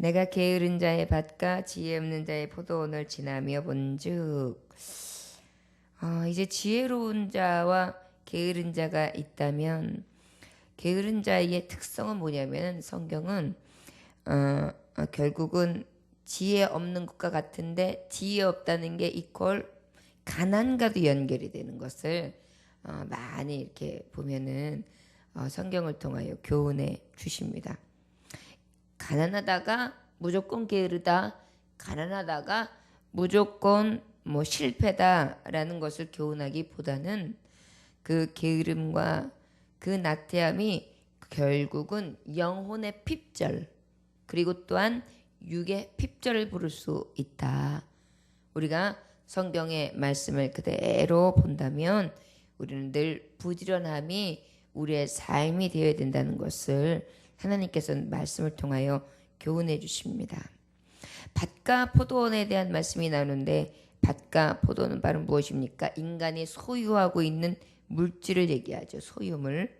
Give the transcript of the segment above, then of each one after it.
내가 게으른 자의 밭과 지혜 없는 자의 포도원을 지나며 본즉 어, 이제 지혜로운 자와 게으른 자가 있다면 게으른 자의 특성은 뭐냐면 성경은 어, 어, 결국은 지혜 없는 것과 같은데 지혜 없다는 게 이퀄 가난과도 연결이 되는 것을 어, 많이 이렇게 보면은 어, 성경을 통하여 교훈해 주십니다. 가난하다가 무조건 게으르다, 가난하다가 무조건 뭐 실패다라는 것을 교훈하기보다는 그 게으름과 그 나태함이 결국은 영혼의 핍절 그리고 또한 육의 핍절을 부를 수 있다. 우리가 성경의 말씀을 그대로 본다면 우리는 늘 부지런함이 우리의 삶이 되어야 된다는 것을 하나님께서 말씀을 통하여 교훈해 주십니다. 밭과 포도원에 대한 말씀이 나오는데 밭과 포도는 바로 무엇입니까? 인간이 소유하고 있는 물질을 얘기하죠. 소유물.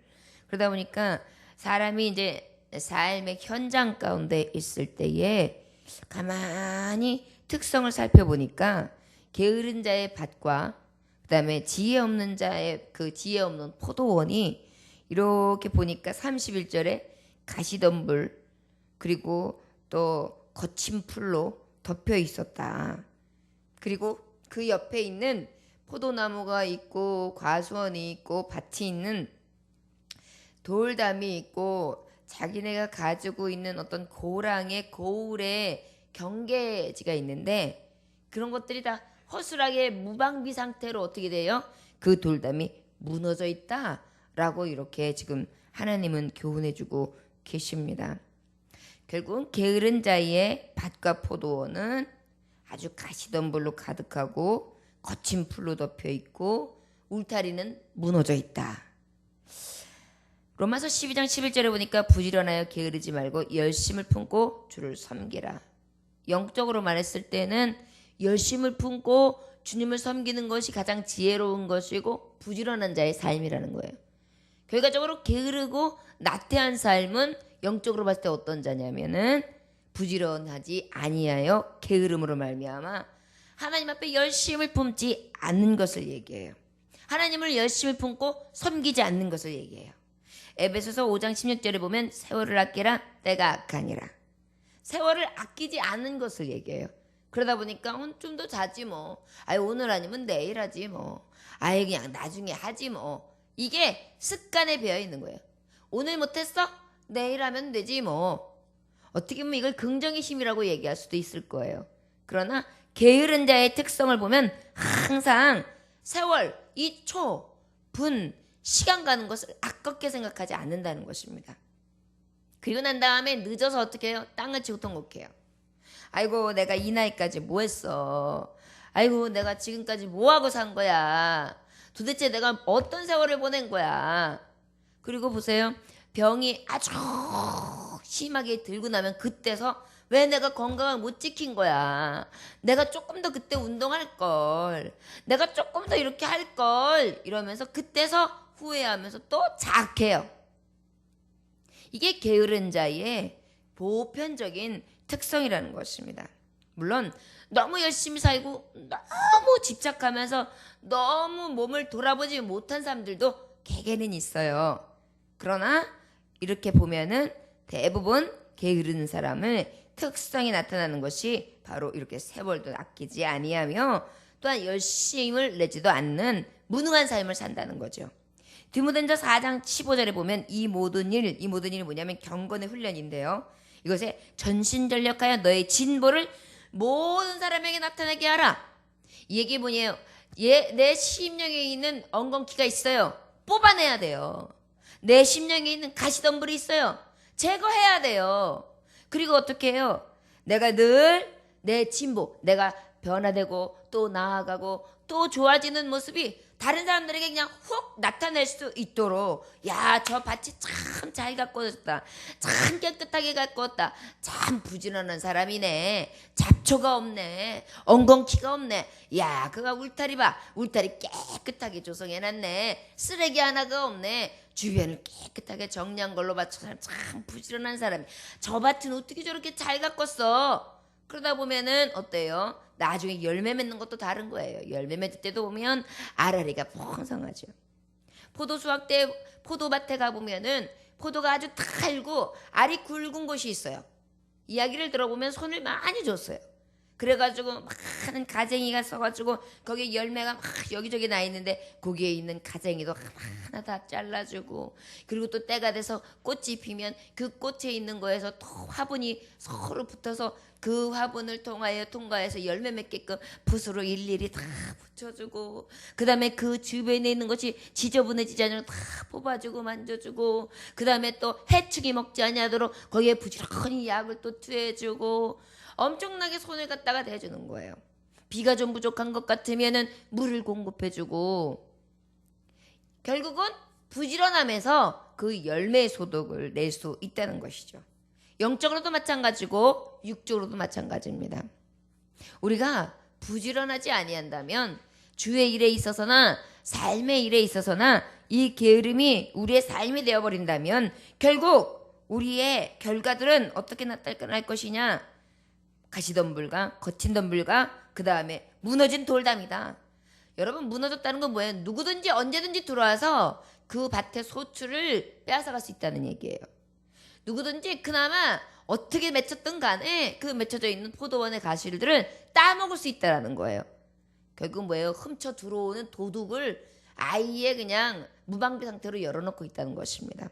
그러다 보니까 사람이 이제 삶의 현장 가운데 있을 때에 가만히 특성을 살펴보니까 게으른 자의 밭과 그다음에 지혜 없는 자의 그 지혜 없는 포도원이 이렇게 보니까 31절에 가시덤불 그리고 또 거친 풀로 덮여 있었다. 그리고 그 옆에 있는 포도나무가 있고 과수원이 있고 밭이 있는 돌담이 있고 자기네가 가지고 있는 어떤 고랑의 고울의 경계지가 있는데 그런 것들이 다 허술하게 무방비 상태로 어떻게 돼요? 그 돌담이 무너져 있다라고 이렇게 지금 하나님은 교훈해주고 계십니다. 결국 게으른 자의 밭과 포도원은 아주 가시덤불로 가득하고 거친 풀로 덮여 있고 울타리는 무너져 있다. 로마서 12장 11절에 보니까 부지런하여 게으르지 말고 열심을 품고 주를 섬기라. 영적으로 말했을 때는 열심을 품고 주님을 섬기는 것이 가장 지혜로운 것이고 부지런한 자의 삶이라는 거예요. 결과적으로 게으르고 나태한 삶은 영적으로 봤을 때 어떤 자냐면은 부지런하지 아니하여 게으름으로 말미암아 하나님 앞에 열심을 품지 않는 것을 얘기해요. 하나님을 열심을 품고 섬기지 않는 것을 얘기해요. 에베소서 5장 16절에 보면 세월을 아끼라 때가 악하니라. 세월을 아끼지 않은 것을 얘기해요. 그러다 보니까 좀 더 자지 뭐. 아예 오늘 아니면 내일 하지 뭐. 아예 그냥 나중에 하지 뭐. 이게 습관에 배어 있는 거예요. 오늘 못했어? 내일 하면 되지 뭐. 어떻게 보면 이걸 긍정의 힘이라고 얘기할 수도 있을 거예요. 그러나 게으른 자의 특성을 보면 항상 세월, 이 초, 분, 시간 가는 것을 아깝게 생각하지 않는다는 것입니다. 그리고 난 다음에 늦어서 어떻게 해요? 땅을 치고 통곡해요. 아이고 내가 이 나이까지 뭐 했어. 아이고 내가 지금까지 뭐 하고 산 거야. 도대체 내가 어떤 세월을 보낸 거야. 그리고 보세요. 병이 아주 심하게 들고 나면 그때서 왜 내가 건강을 못 지킨 거야? 내가 조금 더 그때 운동할 걸. 내가 조금 더 이렇게 할 걸. 이러면서 그때서 후회하면서 또 작해요. 이게 게으른 자의 보편적인 특성이라는 것입니다. 물론 너무 열심히 살고 너무 집착하면서 너무 몸을 돌아보지 못한 사람들도 개개는 있어요. 그러나 이렇게 보면은 대부분 게으른 사람을 특성이 나타나는 것이 바로 이렇게 세월도 아끼지 아니하며 또한 열심을 내지도 않는 무능한 삶을 산다는 거죠. 디모덴서 4장 15절에 보면 이 모든 일, 이 모든 일이 뭐냐면 경건의 훈련인데요. 이것에 전신전력하여 너의 진보를 모든 사람에게 나타나게 하라. 이 얘기 뭐냐요? 예, 내 심령에 있는 엉겅퀴가 있어요. 뽑아내야 돼요. 내 심령에 있는 가시덤불이 있어요. 제거해야 돼요. 그리고 어떻게 해요? 내가 늘 내 진보, 내가 변화되고 또 나아가고 또 좋아지는 모습이 다른 사람들에게 그냥 훅 나타낼 수 있도록 야 저 밭이 참 잘 가꾸었다 참 깨끗하게 가꾸었다 참 부지런한 사람이네 잡초가 없네 엉겅퀴가 없네. 야 그가 울타리 봐. 울타리 깨끗하게 조성해놨네. 쓰레기 하나가 없네. 주변을 깨끗하게 정리한 걸로 봐. 참, 참 부지런한 사람이. 저 밭은 어떻게 저렇게 잘 가꿨어 그러다 보면은 어때요? 나중에 열매 맺는 것도 다른 거예요. 열매 맺을 때도 보면 알알이가 풍성하죠. 포도 수확 때 포도밭에 가 보면은 포도가 아주 달고 알이 굵은 곳이 있어요. 이야기를 들어보면 손을 많이 줬어요. 그래가지고 많은 가쟁이가 써가지고 거기에 열매가 막 여기저기 나 있는데 거기에 있는 가쟁이도 하나 다 잘라주고 그리고 또 때가 돼서 꽃이 피면 그 꽃에 있는 거에서 또 화분이 서로 붙어서 그 화분을 통하여 통과해서 열매 맺게끔 붓으로 일일이 다 붙여주고 그 다음에 그 주변에 있는 것이 지저분해지지 않도록 다 뽑아주고 만져주고 그 다음에 또 해충이 먹지 아니하도록 거기에 부지런히 약을 또 투여해주고 엄청나게 손을 갖다가 대주는 거예요. 비가 좀 부족한 것 같으면은 물을 공급해주고 결국은 부지런함에서 그 열매 소득을 낼 수 있다는 것이죠. 영적으로도 마찬가지고 육적으로도 마찬가지입니다. 우리가 부지런하지 아니한다면 주의 일에 있어서나 삶의 일에 있어서나 이 게으름이 우리의 삶이 되어 버린다면 결국 우리의 결과들은 어떻게 나타날 것이냐? 가시덤불과 거친 덤불과 그 다음에 무너진 돌담이다. 여러분 무너졌다는 건 뭐예요? 누구든지 언제든지 들어와서 그 밭의 소출을 빼앗아갈 수 있다는 얘기예요. 누구든지 그나마 어떻게 맺혔든 간에 그 맺혀져 있는 포도원의 가시들은 따먹을 수 있다라는 거예요. 결국 뭐예요? 훔쳐 들어오는 도둑을 아예 그냥 무방비 상태로 열어놓고 있다는 것입니다.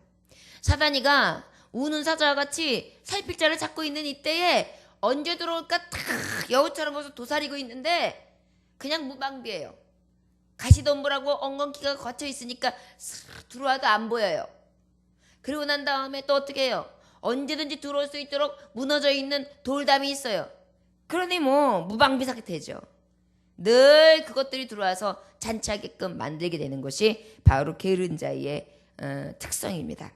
사단이가 우는 사자와 같이 살필 자를 찾고 있는 이때에 언제 들어올까 탁 여우처럼 벌써 도사리고 있는데 그냥 무방비예요. 가시덤불하고 엉겅퀴가 거쳐 있으니까 슥 들어와도 안 보여요. 그리고 난 다음에 또 어떻게 해요? 언제든지 들어올 수 있도록 무너져 있는 돌담이 있어요. 그러니 뭐 무방비 상태죠. 늘 그것들이 들어와서 잔치하게끔 만들게 되는 것이 바로 게으른 자의 어, 특성입니다.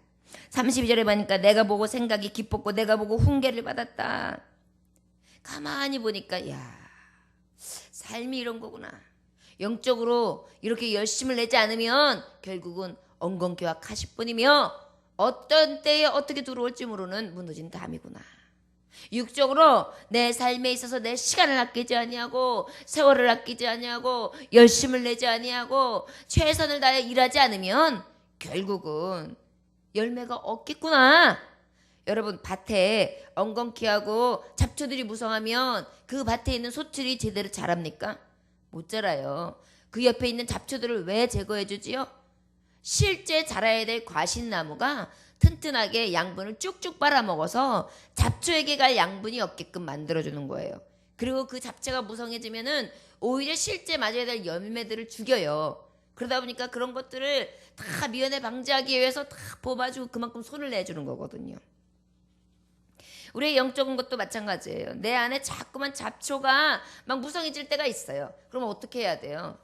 32절에 보니까 내가 보고 생각이 기뻤고 내가 보고 훈계를 받았다. 가만히 보니까 야 삶이 이런 거구나. 영적으로 이렇게 열심을 내지 않으면 결국은 엉겅퀴와 가시뿐이며 어떤 때에 어떻게 들어올지 모르는 무너진 담이구나. 육적으로 내 삶에 있어서 내 시간을 아끼지 아니하고 세월을 아끼지 아니하고 열심을 내지 아니하고 최선을 다해 일하지 않으면 결국은 열매가 없겠구나. 여러분 밭에 엉겅퀴하고 잡초들이 무성하면 그 밭에 있는 소출이 제대로 자랍니까? 못 자라요. 그 옆에 있는 잡초들을 왜 제거해 주지요? 실제 자라야 될 과신나무가 튼튼하게 양분을 쭉쭉 빨아먹어서 잡초에게 갈 양분이 없게끔 만들어주는 거예요. 그리고 그 잡채가 무성해지면은 오히려 실제 맞아야 될 열매들을 죽여요. 그러다 보니까 그런 것들을 다 미연에 방지하기 위해서 다 뽑아주고 그만큼 손을 내주는 거거든요. 우리의 영적인 것도 마찬가지예요. 내 안에 자꾸만 잡초가 막 무성해질 때가 있어요. 그럼 어떻게 해야 돼요?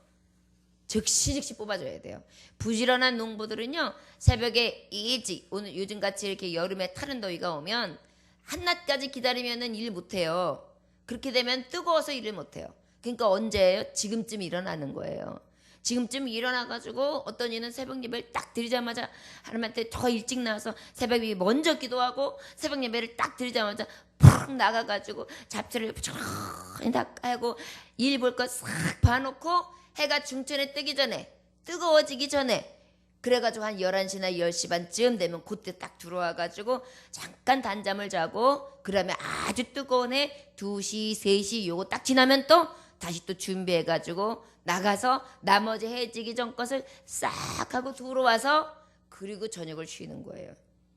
즉시 즉시 뽑아줘야 돼요. 부지런한 농부들은요 새벽에 일찍 오늘 요즘같이 이렇게 여름에 타는 더위가 오면 한낮까지 기다리면은 일 못해요. 그렇게 되면 뜨거워서 일을 못해요. 그러니까 언제예요? 지금쯤 일어나는 거예요. 지금쯤 일어나가지고 어떤 이는 새벽 예배를 딱 드리자마자 하나님한테 더 일찍 나와서 새벽 에 먼저 기도하고 새벽 예배를 딱 드리자마자 푹 나가가지고 잡초를 부지런히 다 깔고 일 볼 거 싹 봐놓고 해가 중천에 뜨기 전에 뜨거워지기 전에 그래가지고 한 11시나 10시 반쯤 되면 그때 딱 들어와가지고 잠깐 단잠을 자고 그러면 아주 뜨거운 해 2시, 3시 요거 딱 지나면 또 다시 또 준비해가지고 나가서 나머지 해지기 전 것을 싹 하고 들어와서 그리고 저녁을 쉬는 거예요.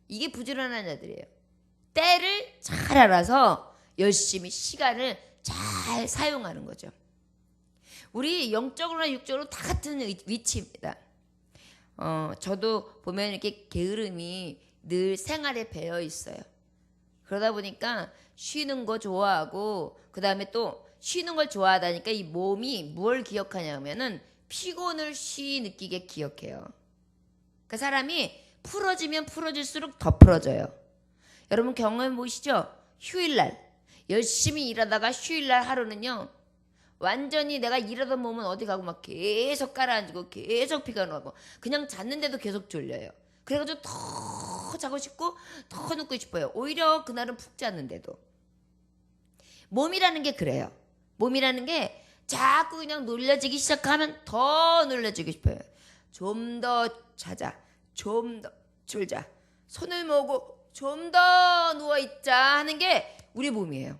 이게 부지런한 자들이에요. 때를 잘 알아서 열심히 시간을 잘 사용하는 거죠. 우리 영적으로나 육적으로 다 같은 위치입니다. 어, 저도 보면 이렇게 게으름이 늘 생활에 배어 있어요. 그러다 보니까 쉬는 거 좋아하고 그 다음에 또 쉬는 걸 좋아하다니까 이 몸이 뭘 기억하냐면은 피곤을 쉬 느끼게 기억해요. 그 사람이 풀어지면 풀어질수록 더 풀어져요. 여러분 경험해 보시죠? 휴일날 열심히 일하다가 휴일날 하루는요. 완전히 내가 일하던 몸은 어디 가고 막 계속 깔아앉고 계속 피가 나고 그냥 잤는데도 계속 졸려요. 그래가지고 더 자고 싶고 더 눕고 싶어요. 오히려 그날은 푹 잤는데도 몸이라는 게 그래요. 몸이라는 게 자꾸 그냥 놀려지기 시작하면 더 놀려지고 싶어요. 좀 더 자자. 좀더 졸자. 손을 모으고 좀 더 누워 있자 하는 게 우리 몸이에요.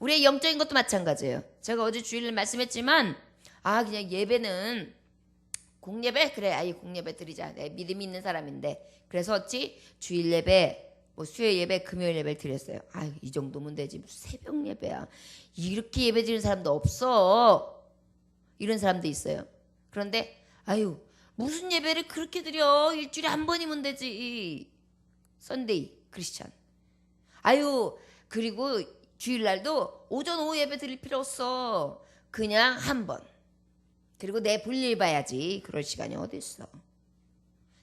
우리의 영적인 것도 마찬가지예요. 제가 어제 주일을 말씀했지만 아 그냥 예배는 공예배 그래 아예 공예배 드리자. 내 믿음이 있는 사람인데 그래서 어찌 주일 예배 뭐 수요일 예배 금요일 예배 드렸어요. 아 이 정도면 되지 새벽 예배야. 이렇게 예배 드리는 사람도 없어. 이런 사람도 있어요. 그런데 아유 무슨 예배를 그렇게 드려 일주일에 한 번이면 되지. 썬데이 크리스찬. 아유 그리고 주일날도 오전 오후 예배 드릴 필요 없어. 그냥 한 번. 그리고 내 볼일 봐야지. 그럴 시간이 어디 있어.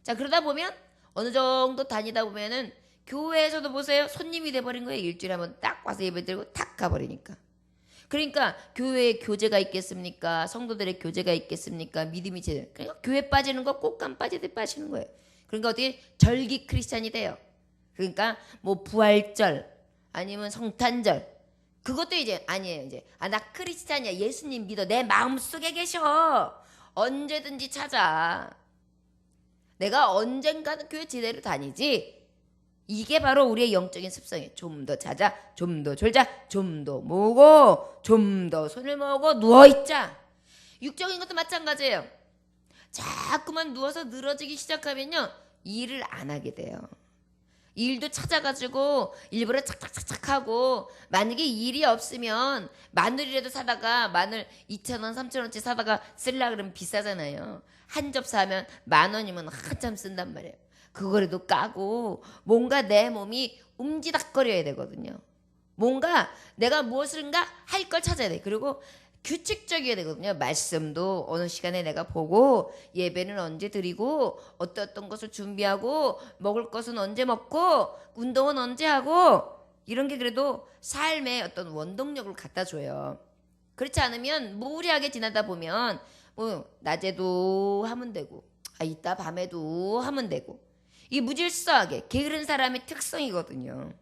자 그러다 보면 어느 정도 다니다 보면은 교회에서도 보세요. 손님이 돼버린 거예요. 일주일에 한번 딱 와서 예배 드리고 탁 가버리니까. 그러니까 교회에 교제가 있겠습니까? 성도들의 교제가 있겠습니까? 믿음이 제 그러니까 교회 빠지는 거 꼭감 빠지듯 빠지는 거예요. 그러니까 어떻게 절기 크리스찬이 돼요. 그러니까 뭐 부활절 아니면 성탄절 그것도 이제 아니에요 이제 아 나 크리스찬이야 예수님 믿어 내 마음 속에 계셔 언제든지 찾아 내가 언젠가는 교회 제대로 다니지 이게 바로 우리의 영적인 습성이에요 좀 더 자자 좀 더 졸자 좀 더 모으고 좀 더 손을 모으고 누워있자 육적인 것도 마찬가지예요 자꾸만 누워서 늘어지기 시작하면요 일을 안 하게 돼요 일도 찾아가지고 일부러 착착착착 하고 만약에 일이 없으면 마늘이라도 사다가 마늘 2,000원, 3,000원치 사다가 쓸라 그러면 비싸잖아요. 한 접 사면 만 원이면 한참 쓴단 말이에요. 그거라도 까고 뭔가 내 몸이 움지닥거려야 되거든요. 뭔가 내가 무엇을가 할 걸 찾아야 돼. 그리고 규칙적이어야 되거든요. 말씀도 어느 시간에 내가 보고 예배는 언제 드리고 어떤 것을 준비하고 먹을 것은 언제 먹고 운동은 언제 하고 이런 게 그래도 삶에 어떤 원동력을 갖다 줘요. 그렇지 않으면 무리하게 지나다 보면 뭐 낮에도 하면 되고 아 이따 밤에도 하면 되고 이 무질서하게 게으른 사람의 특성이거든요.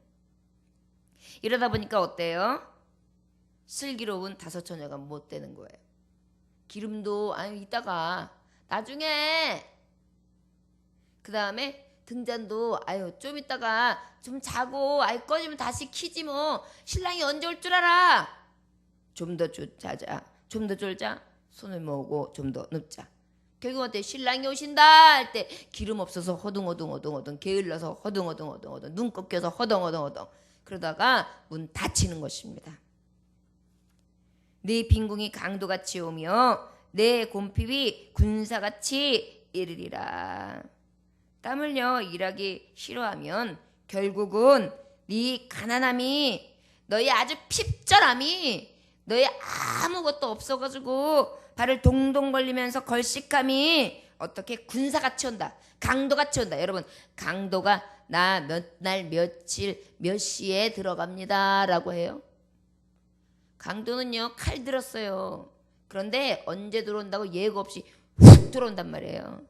이러다 보니까 어때요? 슬기로운 다섯 처녀가 못 되는 거예요. 기름도 아유 이따가 나중에 그 다음에 등잔도 아유 좀 이따가 좀 자고 아유 꺼지면 다시 키지 뭐 신랑이 언제 올 줄 알아 좀 더 자자 좀 더 졸자 손을 모으고 좀 더 눕자 어때 신랑이 오신다 할 때 기름 없어서 허둥허둥허둥허둥 게을러서 허둥허둥허둥허둥 눈 꺾여서 허둥허둥허둥 그러다가 문 닫히는 것입니다. 네 빈궁이 강도같이 오며 내 곰핍이 군사같이 이르리라. 땀 흘려 일하기 싫어하면 결국은 네 가난함이 너희 아주 핍절함이 너희 아무것도 없어가지고 발을 동동 벌리면서 걸식함이 어떻게 군사같이 온다. 강도같이 온다. 여러분 강도가 나 몇 날 며칠 몇 시에 들어갑니다 라고 해요. 강도는요 칼 들었어요. 그런데 언제 들어온다고 예고 없이 훅 들어온단 말이에요.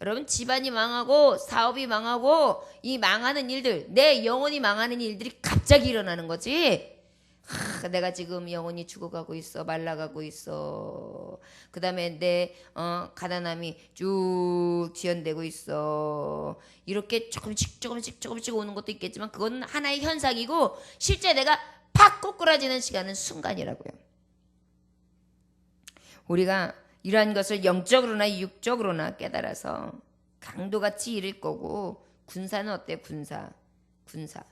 여러분 집안이 망하고 사업이 망하고 이 망하는 일들 내 영혼이 망하는 일들이 갑자기 일어나는 거지. 하, 내가 지금 영혼이 죽어가고 있어 말라가고 있어. 그 다음에 내 어, 가난함이 쭉 지연되고 있어. 이렇게 조금씩 조금씩 조금씩 오는 것도 있겠지만 그건 하나의 현상이고 실제 내가 팍 꼬꾸라지는 시간은 순간이라고요. 우리가 이러한 것을 영적으로나 육적으로나 깨달아서 강도같이 이를 거고 군사는 어때 군사 군사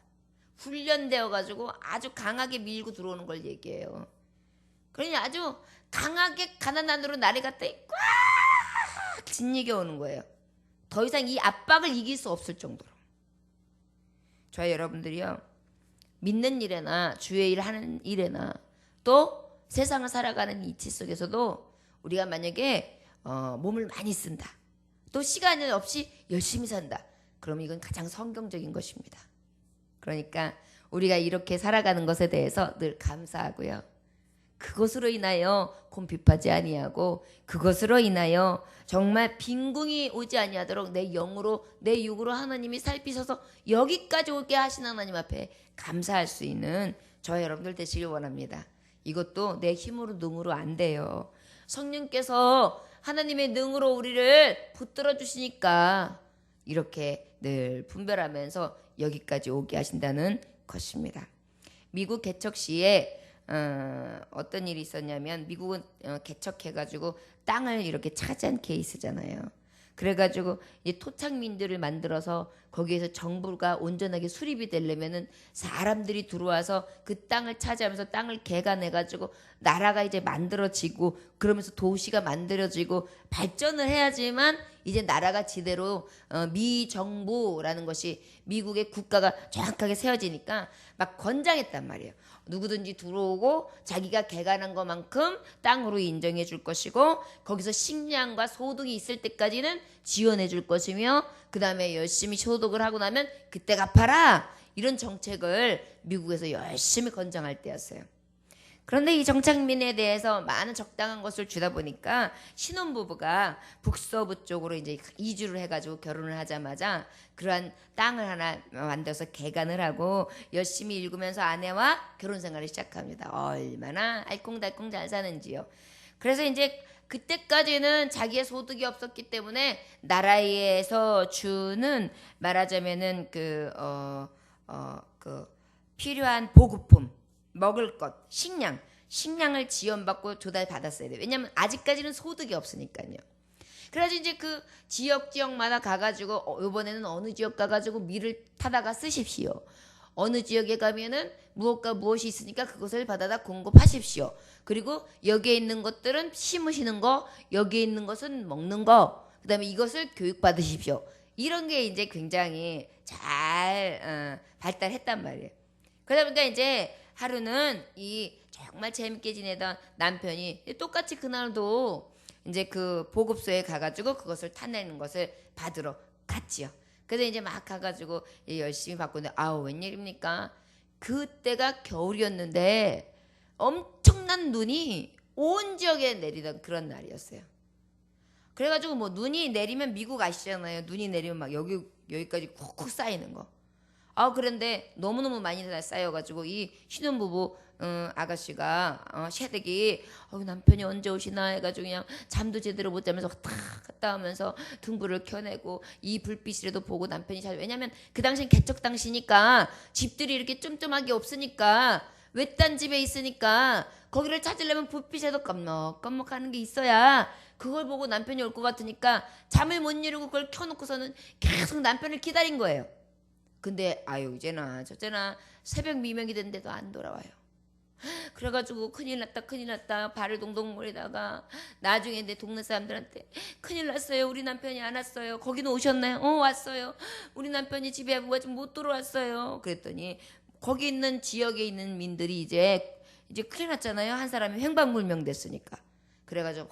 훈련되어 가지고 아주 강하게 밀고 들어오는 걸 얘기해요. 그러니 아주 강하게 가난한으로 나를 갖다 꽉 짓이겨 오는 거예요. 더 이상 이 압박을 이길 수 없을 정도로. 저희 여러분들이요. 믿는 일에나 주의 일 하는 일에나 또 세상을 살아가는 이치 속에서도 우리가 만약에 어, 몸을 많이 쓴다. 또 시간이 없이 열심히 산다. 그럼 이건 가장 성경적인 것입니다. 그러니까 우리가 이렇게 살아가는 것에 대해서 늘 감사하고요. 그것으로 인하여 곰핍하지 아니하고 그것으로 인하여 정말 빈궁이 오지 아니하도록 내 영으로 내 육으로 하나님이 살피셔서 여기까지 오게 하신 하나님 앞에 감사할 수 있는 저 여러분들 되시길 원합니다. 이것도 내 힘으로 능으로 안 돼요. 성령께서 하나님의 능으로 우리를 붙들어 주시니까 이렇게 늘 분별하면서 여기까지 오게 하신다는 것입니다. 미국 개척 시에 어, 어떤 일이 있었냐면 미국은 어, 개척해가지고 땅을 이렇게 차지한 케이스잖아요. 그래가지고 이제 토착민들을 만들어서 거기에서 정부가 온전하게 수립이 되려면은 사람들이 들어와서 그 땅을 차지하면서 땅을 개간해가지고 나라가 이제 만들어지고 그러면서 도시가 만들어지고 발전을 해야지만 이제 나라가 지대로 어, 미 정부라는 것이 미국의 국가가 정확하게 세워지니까 막 권장했단 말이에요. 누구든지 들어오고 자기가 개간한 것만큼 땅으로 인정해 줄 것이고 거기서 식량과 소득이 있을 때까지는 지원해 줄 것이며 그 다음에 열심히 소득을 하고 나면 그때 갚아라 이런 정책을 미국에서 열심히 권장할 때였어요. 그런데 이 정착민에 대해서 많은 적당한 것을 주다 보니까 신혼부부가 북서부 쪽으로 이제 이주를 해가지고 결혼을 하자마자 그러한 땅을 하나 만들어서 개간을 하고 열심히 읽으면서 아내와 결혼 생활을 시작합니다. 얼마나 알콩달콩 잘 사는지요. 그래서 이제 그때까지는 자기의 소득이 없었기 때문에 나라에서 주는 말하자면은 그 어 어 그 필요한 보급품 먹을 것, 식량, 식량을 지원받고 조달 받았어야 돼요. 왜냐하면 아직까지는 소득이 없으니까요. 그래서 이제 그 지역 지역마다 가가지고 어, 이번에는 어느 지역 가가지고 밀을 타다가 쓰십시오. 어느 지역에 가면은 무엇과 무엇이 있으니까 그것을 받아다 공급하십시오. 그리고 여기에 있는 것들은 심으시는 거, 여기에 있는 것은 먹는 거, 그 다음에 이것을 교육받으십시오. 이런 게 이제 굉장히 잘 어, 발달했단 말이에요. 그러다 보니까 이제 하루는 이 정말 재밌게 지내던 남편이 똑같이 그날도 이제 그 보급소에 가가지고 그것을 타내는 것을 받으러 갔지요. 그래서 이제 막 가가지고 열심히 받고는데 아우 웬일입니까? 그때가 겨울이었는데 엄청난 눈이 온 지역에 내리던 그런 날이었어요. 그래가지고 뭐 눈이 내리면 미국 아시잖아요. 눈이 내리면 막 여기 여기까지 콕콕 쌓이는 거. 아 그런데 너무너무 많이 쌓여가지고 이 신혼부부 어, 아가씨가 어, 샤댁이 어, 남편이 언제 오시나 해가지고 그냥 잠도 제대로 못 자면서 탁 갔다 오면서 등불을 켜내고 이 불빛이라도 보고 남편이 잘 왜냐면 그 당시엔 개척 당시니까 집들이 이렇게 쫌쫌하게 없으니까 외딴 집에 있으니까 거기를 찾으려면 불빛에도 껌먹껌먹 하는 게 있어야 그걸 보고 남편이 올 것 같으니까 잠을 못 이루고 그걸 켜놓고서는 계속 남편을 기다린 거예요. 근데 아유 이제나 저제나 새벽 미명이 됐는데도 안 돌아와요. 그래가지고 큰일 났다 큰일 났다. 발을 동동 거리다가 나중에 내 동네 사람들한테 큰일 났어요. 우리 남편이 안 왔어요. 거기는 오셨나요? 어 왔어요. 우리 남편이 집에 아직 못 들어왔어요. 그랬더니 거기 있는 지역에 있는 민들이 이제 이제 큰일 났잖아요. 한 사람이 횡방불명 됐으니까. 그래가지고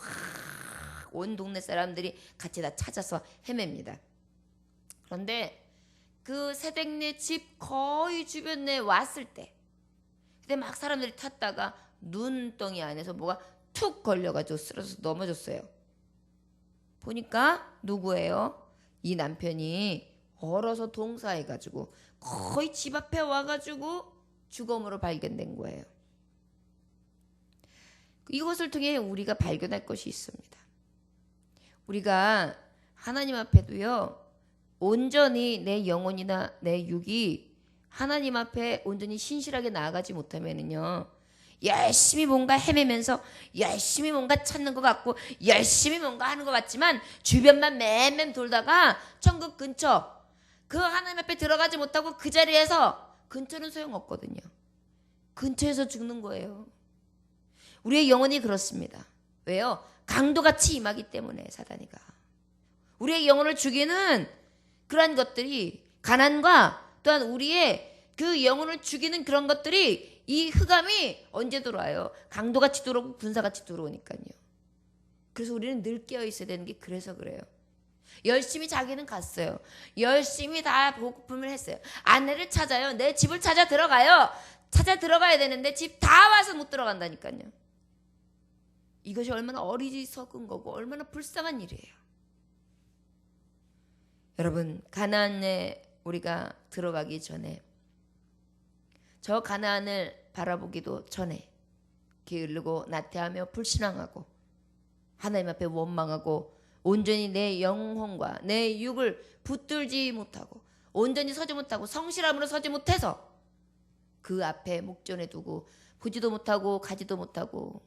온 동네 사람들이 같이 다 찾아서 헤맵니다. 그런데 그 새댁네 집 거의 주변에 왔을 때 근데 막 사람들이 탔다가 눈덩이 안에서 뭐가 툭 걸려가지고 쓰러져서 넘어졌어요. 보니까 누구예요? 이 남편이 얼어서 동사해가지고 거의 집 앞에 와가지고 주검으로 발견된 거예요. 이것을 통해 우리가 발견할 것이 있습니다. 우리가 하나님 앞에도요, 온전히 내 영혼이나 내 육이 하나님 앞에 온전히 신실하게 나아가지 못하면은요. 열심히 뭔가 헤매면서 열심히 뭔가 찾는 것 같고 열심히 뭔가 하는 것 같지만 주변만 맴맴 돌다가 천국 근처 그 하나님 앞에 들어가지 못하고 그 자리에서 근처는 소용없거든요. 근처에서 죽는 거예요. 우리의 영혼이 그렇습니다. 왜요? 강도같이 임하기 때문에 사단이가. 우리의 영혼을 죽이는 그러한 것들이 가난과 또한 우리의 그 영혼을 죽이는 그런 것들이 이 흑암이 언제 들어와요? 강도같이 들어오고 군사같이 들어오니까요. 그래서 우리는 늘 깨어 있어야 되는 게 그래서 그래요. 열심히 자기는 갔어요. 열심히 다 복음을 했어요. 아내를 찾아요. 내 집을 찾아 들어가요. 찾아 들어가야 되는데 집 다 와서 못 들어간다니까요. 이것이 얼마나 어리석은 거고 얼마나 불쌍한 일이에요. 여러분 가나안에 우리가 들어가기 전에 저 가나안을 바라보기도 전에 게으르고 나태하며 불신앙하고 하나님 앞에 원망하고 온전히 내 영혼과 내 육을 붙들지 못하고 온전히 서지 못하고 성실함으로 서지 못해서 그 앞에 목전에 두고 보지도 못하고 가지도 못하고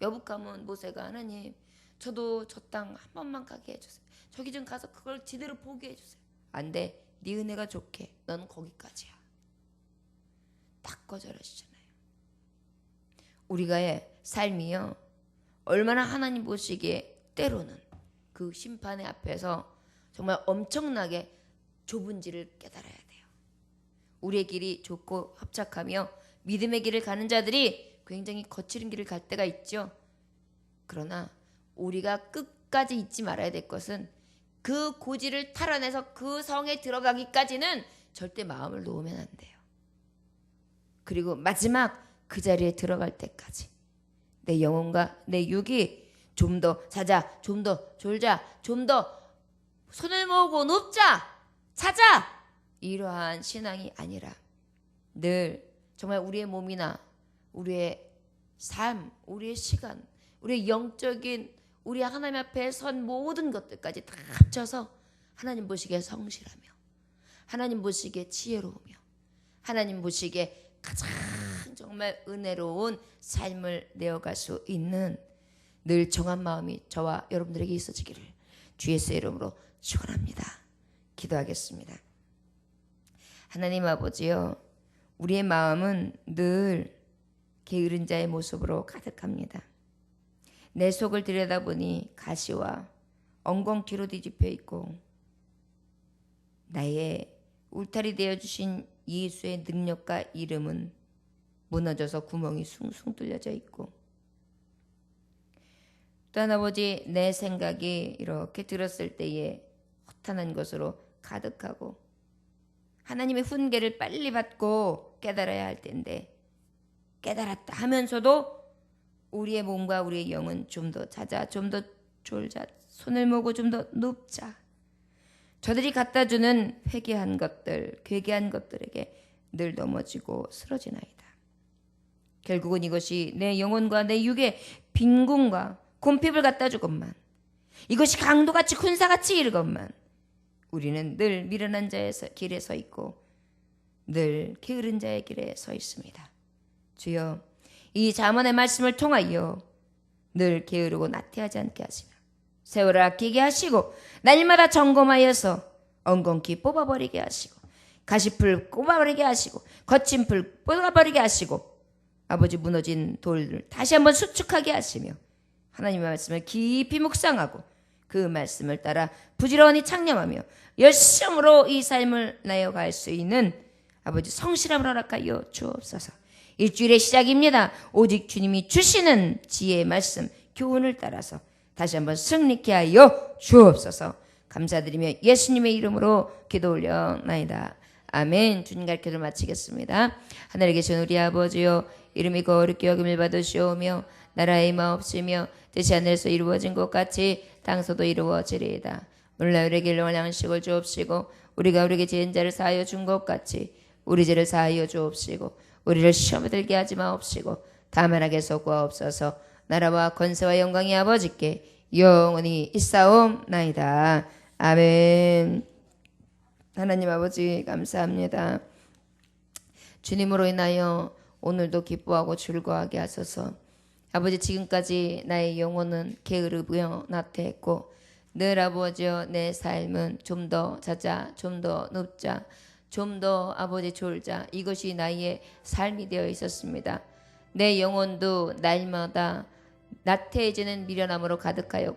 여북하면 모세가 하나님 저도 저 땅 한 번만 가게 해주세요. 저기 좀 가서 그걸 제대로 보게 해주세요. 안 돼. 네 은혜가 좋게. 넌 거기까지야. 딱 거절하시잖아요. 우리가의 삶이요. 얼마나 하나님 보시기에 때로는 그 심판의 앞에서 정말 엄청나게 좁은지를 깨달아야 돼요. 우리의 길이 좁고 협착하며 믿음의 길을 가는 자들이 굉장히 거칠은 길을 갈 때가 있죠. 그러나 우리가 끝까지 잊지 말아야 될 것은 그 고지를 탈환해서 그 성에 들어가기까지는 절대 마음을 놓으면 안 돼요. 그리고 마지막 그 자리에 들어갈 때까지 내 영혼과 내 육이 좀더 자자, 좀 더 졸자, 좀 더 손을 모으고 눕자, 자자 이러한 신앙이 아니라 늘 정말 우리의 몸이나 우리의 삶, 우리의 시간, 우리의 영적인 우리 하나님 앞에 선 모든 것들까지 다 합쳐서 하나님 보시기에 성실하며 하나님 보시기에 지혜로우며 하나님 보시기에 가장 정말 은혜로운 삶을 내어갈 수 있는 늘 정한 마음이 저와 여러분들에게 있어지기를 주 예수의 이름으로 축원합니다. 기도하겠습니다. 하나님 아버지요. 우리의 마음은 늘 게으른 자의 모습으로 가득합니다. 내 속을 들여다보니 가시와 엉겅퀴로 뒤집혀 있고 나의 울타리 되어 주신 예수의 능력과 이름은 무너져서 구멍이 숭숭 뚫려져 있고 또한 아버지 내 생각이 이렇게 들었을 때에 허탄한 것으로 가득하고 하나님의 훈계를 빨리 받고 깨달아야 할 텐데 깨달았다 하면서도 우리의 몸과 우리의 영은 좀 더 자자, 좀 더 졸자, 손을 모고 좀 더 눕자. 저들이 갖다 주는 회개한 것들, 괴개한 것들에게 늘 넘어지고 쓰러지나이다. 결국은 이것이 내 영혼과 내 육의 빈궁과 곰핍을 갖다 주건만 이것이 강도같이 군사같이 이르건만 우리는 늘 미련한 자의 서- 길에 서 있고 늘 게으른 자의 길에 서 있습니다. 주여 이 자문의 말씀을 통하여 늘 게으르고 나태하지 않게 하시며 세월을 아끼게 하시고 날마다 점검하여서 엉겅퀴 뽑아버리게 하시고 가시풀 꼽아버리게 하시고 거친 풀 뽑아버리게 하시고 아버지 무너진 돌을 다시 한번 수축하게 하시며 하나님의 말씀을 깊이 묵상하고 그 말씀을 따라 부지런히 창념하며 열심으로 이 삶을 나여갈 수 있는 아버지 성실함을 허락하여 주옵소서. 일주일의 시작입니다. 오직 주님이 주시는 지혜의 말씀, 교훈을 따라서 다시 한번 승리케 하여 주옵소서. 감사드리며 예수님의 이름으로 기도 올려나이다. 아멘. 주님 가르쳐를 마치겠습니다. 하늘에 계신 우리 아버지요 이름이 거룩히 여김을 받으시오며 나라의 마옵시며 뜻이 하늘에서 이루어진 것 같이 땅서도 이루어지리이다. 물론 우리에게 일용할 양식을 주옵시고 우리가 우리에게 지은 자를 사하여 준 것 같이 우리 죄를 사하여 주옵시고 우리를 시험에 들게 하지 마옵시고 다만 하게 속구하옵소서 나라와 권세와 영광이 아버지께 영원히 있사옵나이다. 아멘 하나님 아버지 감사합니다. 주님으로 인하여 오늘도 기뻐하고 즐거워하게 하소서. 아버지 지금까지 나의 영혼은 게으르며 나태했고 늘 아버지여 내 삶은 좀 더 자자 좀 더 눕자 좀 더 아버지 졸자 이것이 나의 삶이 되어 있었습니다. 내 영혼도 날마다 나태해지는 미련함으로 가득하였고